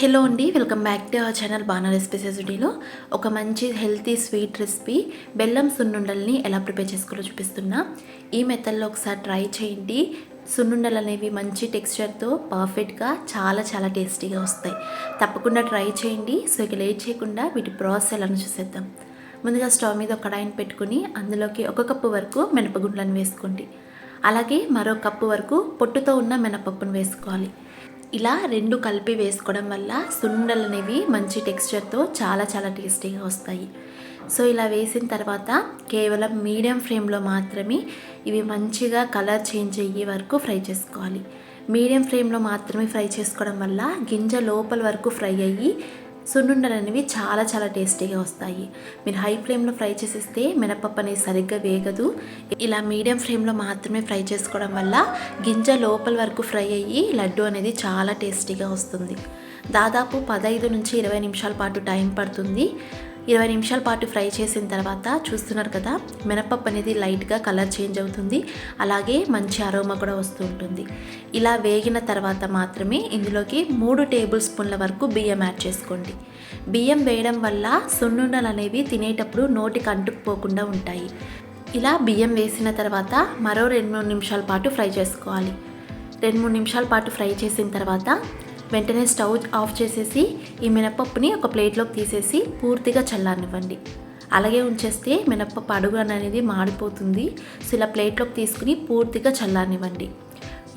Hello అండి welcome back to our channel Bana recipes ఎస్డీలో ఒక మంచి హెల్తీ స్వీట్ రెసిపీ బెల్లం సున్నుండల్ని ఎలా ప్రిపేర్ చేసుకోవాలో చూపిస్తున్నా. ఈ మెథడ్లో ఒకసారి ట్రై చేయండి. సున్నుండలు అనేవి మంచి టెక్స్చర్తో పర్ఫెక్ట్గా చాలా చాలా టేస్టీగా వస్తాయి. తప్పకుండా ట్రై చేయండి. సో ఇక లేట్ చేయకుండా వీటి ప్రాసెస్ ఎలా చూసేద్దాం. ముందుగా స్టవ్ మీద ఒక కడాయిని పెట్టుకుని అందులోకి ఒక కప్పు వరకు మినపగుండ్లను వేసుకోండి. అలాగే మరో కప్పు వరకు పొట్టుతో ఉన్న మినపప్పును వేసుకోవాలి. ఇలా రెండు కలిపి వేసుకోవడం వల్ల సుండలు అనేవి మంచి టెక్స్చర్తో చాలా చాలా టేస్టీగా వస్తాయి. సో ఇలా వేసిన తర్వాత కేవలం మీడియం ఫ్లేమ్లో మాత్రమే ఇవి మంచిగా కలర్ చేంజ్ అయ్యే వరకు ఫ్రై చేసుకోవాలి. మీడియం ఫ్లేమ్లో మాత్రమే ఫ్రై చేసుకోవడం వల్ల గింజ లోపల వరకు ఫ్రై అయ్యి సున్నుండలు అనేవి చాలా చాలా టేస్టీగా వస్తాయి. మీరు హై ఫ్లేమ్లో ఫ్రై చేసేస్తే మినపప్పు అనేది సరిగ్గా వేగదు. ఇలా మీడియం ఫ్లేమ్లో మాత్రమే ఫ్రై చేసుకోవడం వల్ల గింజ లోపల వరకు ఫ్రై అయ్యి లడ్డు అనేది చాలా టేస్టీగా వస్తుంది. దాదాపు పదహైదు నుంచి ఇరవై నిమిషాల పాటు టైం పడుతుంది. ఇరవై నిమిషాల పాటు ఫ్రై చేసిన తర్వాత చూస్తున్నారు కదా మినపప్పు అనేది లైట్గా కలర్ చేంజ్ అవుతుంది. అలాగే మంచి అరోమా కూడా వస్తూ ఉంటుంది. ఇలా వేగిన తర్వాత మాత్రమే ఇందులోకి మూడు టేబుల్ స్పూన్ల వరకు బియ్యం యాడ్ చేసుకోండి. బియ్యం వేయడం వల్ల సున్నుండలు అనేవి తినేటప్పుడు నోటికి అంటుకుపోకుండా ఉంటాయి. ఇలా బియ్యం వేసిన తర్వాత మరో రెండు మూడు నిమిషాల పాటు ఫ్రై చేసుకోవాలి. రెండు మూడు నిమిషాల పాటు ఫ్రై చేసిన తర్వాత వెంటనే స్టవ్ ఆఫ్ చేసేసి ఈ మినపప్పుని ఒక ప్లేట్లోకి తీసేసి పూర్తిగా చల్లారనివ్వండి. అలాగే ఉంచేస్తే మినపప్పు అడుగు అనేది మాడిపోతుంది. సో ఇలా ప్లేట్లోకి తీసుకుని పూర్తిగా చల్లారనివ్వండి.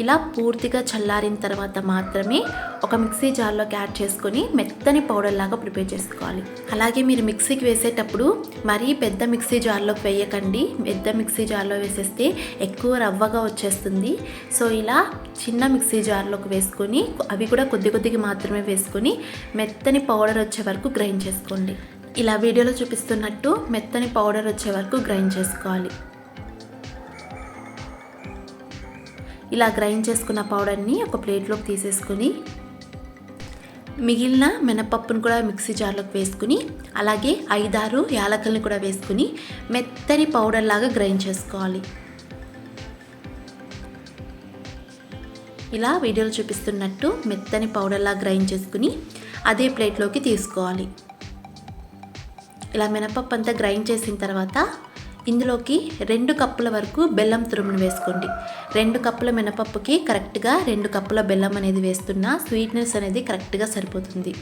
ఇలా పూర్తిగా చల్లారిన తర్వాత మాత్రమే ఒక మిక్సీ జార్లోకి యాడ్ చేసుకొని మెత్తని పౌడర్ లాగా ప్రిపేర్ చేసుకోవాలి. అలాగే మీరు మిక్సీకి వేసేటప్పుడు మరీ పెద్ద మిక్సీ జార్లోకి వేయకండి. పెద్ద మిక్సీ జార్లో వేసేస్తే ఎక్కువ రవ్వగా వచ్చేస్తుంది. సో ఇలా చిన్న మిక్సీ జార్లోకి వేసుకొని అవి కూడా కొద్ది కొద్దిగా మాత్రమే వేసుకొని మెత్తని పౌడర్ వచ్చే వరకు గ్రైండ్ చేసుకోండి. ఇలా వీడియోలో చూపిస్తున్నట్టు మెత్తని పౌడర్ వచ్చే వరకు గ్రైండ్ చేసుకోవాలి. ఇలా గ్రైండ్ చేసుకున్న పౌడర్ని ఒక ప్లేట్లోకి తీసేసుకుని మిగిలిన మినపప్పును కూడా మిక్సీ జార్లోకి వేసుకుని అలాగే ఐదారు యాలకల్ని కూడా వేసుకుని మెత్తని పౌడర్ లాగా గ్రైండ్ చేసుకోవాలి. ఇలా వీడియోలో చూపిస్తున్నట్టు మెత్తని పౌడర్లా గ్రైండ్ చేసుకుని అదే ప్లేట్లోకి తీసుకోవాలి. ఇలా మినపప్పు అంతా గ్రైండ్ చేసిన తర్వాత ఇందులోకి రెండు కప్పుల వరకు బెల్లం తురుమును వేసుకోండి. రెండు కప్పుల మినపప్పుకి కరెక్ట్గా రెండు కప్పుల బెల్లం అనేది వేస్తున్న స్వీట్నెస్ అనేది కరెక్ట్గా సరిపోతుంది.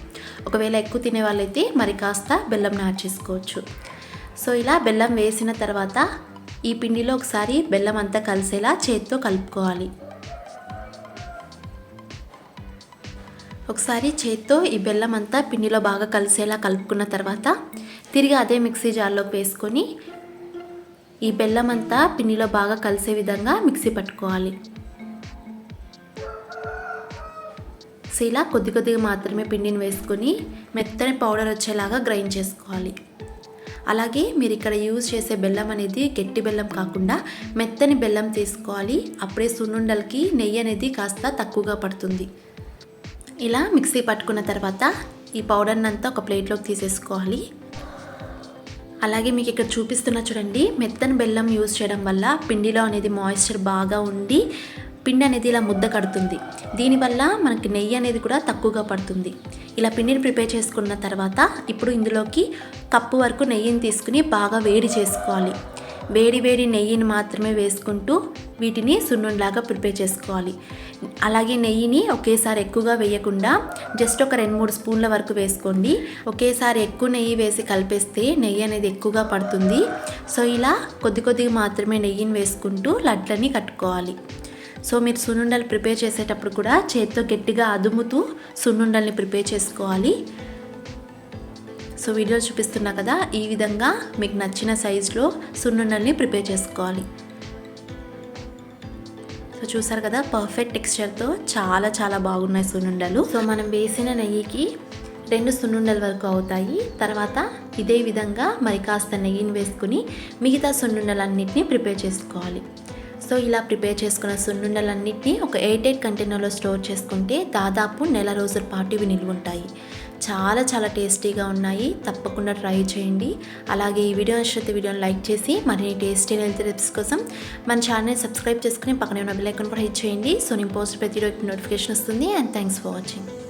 ఒకవేళ ఎక్కువ తినే వాళ్ళైతే మరి కాస్త బెల్లం యాడ్ చేసుకోవచ్చు. సో ఇలా బెల్లం వేసిన తర్వాత ఈ పిండిలో ఒకసారి బెల్లం అంతా కలిసేలా చేతితో కలుపుకోవాలి. ఒకసారి చేత్తో ఈ బెల్లం అంతా పిండిలో బాగా కలిసేలా కలుపుకున్న తర్వాత తిరిగి అదే మిక్సీ జార్లోకి వేసుకొని ఈ బెల్లం అంతా పిండిలో బాగా కలిసే విధంగా మిక్సీ పట్టుకోవాలి. సో ఇలా కొద్ది కొద్దిగా మాత్రమే పిండిని వేసుకొని మెత్తని పౌడర్ వచ్చేలాగా గ్రైండ్ చేసుకోవాలి. అలాగే మీరు ఇక్కడ యూజ్ చేసే బెల్లం అనేది గట్టి బెల్లం కాకుండా మెత్తని బెల్లం తీసుకోవాలి. అప్పుడే సున్నుండలకి నెయ్యి అనేది కాస్త తక్కువగా పడుతుంది. ఇలా మిక్సీ పట్టుకున్న తర్వాత ఈ పౌడర్ని అంతా ఒక ప్లేట్లోకి తీసేసుకోవాలి. అలాగే మీకు ఇక్కడ చూపిస్తున్న చూడండి మెత్తని బెల్లం యూజ్ చేయడం వల్ల పిండిలో అనేది మాయిశ్చర్ బాగా ఉండి పిండి అనేది ఇలా ముద్ద కడుతుంది. దీనివల్ల మనకి నెయ్యి అనేది కూడా తక్కువగా పడుతుంది. ఇలా పిండిని ప్రిపేర్ చేసుకున్న తర్వాత ఇప్పుడు ఇందులోకి కప్పు వరకు నెయ్యిని తీసుకుని బాగా వేడి చేసుకోవాలి. వేడి వేడి నెయ్యిని మాత్రమే వేసుకుంటూ వీటిని సున్నుండలాగా ప్రిపేర్ చేసుకోవాలి. అలాగే నెయ్యిని ఒకేసారి ఎక్కువగా వేయకుండా జస్ట్ ఒక రెండు మూడు స్పూన్ల వరకు వేసుకోండి. ఒకేసారి ఎక్కువ నెయ్యి వేసి కలిపేస్తే నెయ్యి అనేది ఎక్కువగా పడుతుంది. సో ఇలా కొద్ది కొద్దిగా మాత్రమే నెయ్యిని వేసుకుంటూ లడ్లని కట్టుకోవాలి. సో మీరు సున్నుండలు ప్రిపేర్ చేసేటప్పుడు కూడా చేతితో గట్టిగా అదుముతూ సున్నుండల్ని ప్రిపేర్ చేసుకోవాలి. సో వీడియో చూపిస్తున్నా కదా ఈ విధంగా మీకు నచ్చిన సైజులో సున్నుండల్ని ప్రిపేర్ చేసుకోవాలి. సో చూసారు కదా పర్ఫెక్ట్ టెక్స్చర్తో చాలా చాలా బాగున్నాయి సున్నుండలు. సో మనం వేసిన నెయ్యికి రెండు సున్నుండల వరకు అవుతాయి. తర్వాత ఇదే విధంగా మరి కాస్త నెయ్యిని వేసుకుని మిగతా సున్నుండలన్నింటినీ ప్రిపేర్ చేసుకోవాలి. సో ఇలా ప్రిపేర్ చేసుకున్న సున్నుండలన్నింటినీ ఒక ఎయిట్ ఎయిట్ కంటైనర్లో స్టోర్ చేసుకుంటే దాదాపు నెల రోజుల పాటు ఇవి నిల్వుంటాయి. చాలా చాలా టేస్టీగా ఉన్నాయి. తప్పకుండా ట్రై చేయండి. అలాగే ఈ వీడియో నచ్చితే వీడియోని లైక్ చేసి మరిన్ని టేస్టీ హెల్త్ టిప్స్ కోసం మన ఛానల్ని సబ్స్క్రైబ్ చేసుకుని పక్కనే ఉన్న బెల్ ఐకాన్ కూడా హిట్ చేయండి. సో నేను పోస్ట్ ప్రతిరోజు నోటిఫికేషన్ వస్తుంది. And thanks for watching.